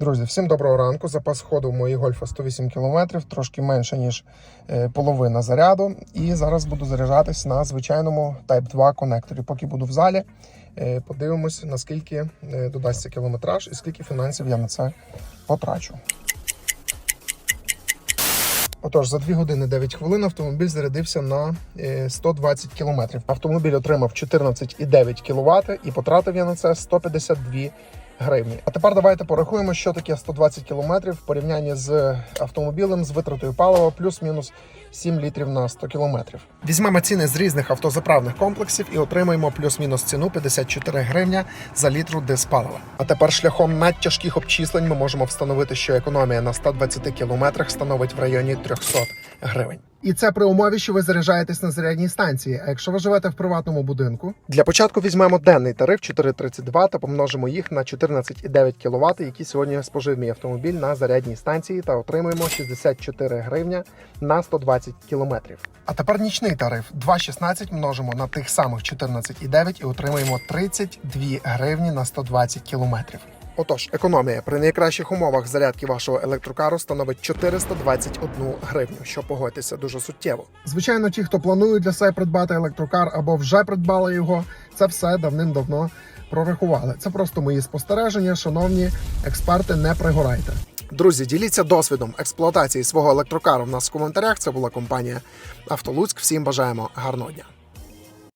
Друзі, всім доброго ранку. Запас ходу в моїй гольфа 108 км, трошки менше, ніж е, половина заряду. І зараз буду заряджатись на звичайному Type 2 конекторі. Поки буду в залі, е, подивимось, наскільки е, додасться кілометраж і скільки фінансів я на це потрачу. Отож, за 2 години 9 хвилин автомобіль зарядився на е, 120 км. Автомобіль отримав 14,9 кВт і потратив я на це 152 гривні. А тепер давайте порахуємо, що таке 120 км в порівнянні з автомобілем з витратою палива плюс-мінус 7 літрів на 100 км. Візьмемо ціни з різних автозаправних комплексів і отримаємо плюс-мінус ціну 54 гривня за літру диспалива. А тепер шляхом надтяжких обчислень ми можемо встановити, що економія на 120 км становить в районі 300 гривень. І це при умові, що ви заряджаєтесь на зарядній станції. А якщо ви живете в приватному будинку, для початку візьмемо денний тариф 4,32 та помножимо їх на 14,9 кВт, які сьогодні спожив мій автомобіль на зарядній станції, та отримуємо 64 гривня на 120 км. А тепер нічний тариф 2,16 множимо на тих самих 14,9 і отримуємо 32 гривні на 120 км. Отож, економія при найкращих умовах зарядки вашого електрокару становить 421 гривню, що погодьтеся дуже суттєво. Звичайно, ті, хто планують для себе придбати електрокар або вже придбали його, це все давним-давно прорахували. Це просто мої спостереження. Шановні експерти, не пригорайте. Друзі, діліться досвідом експлуатації свого електрокару в нас в коментарях. Це була компанія Автолуцьк. Всім бажаємо гарного дня.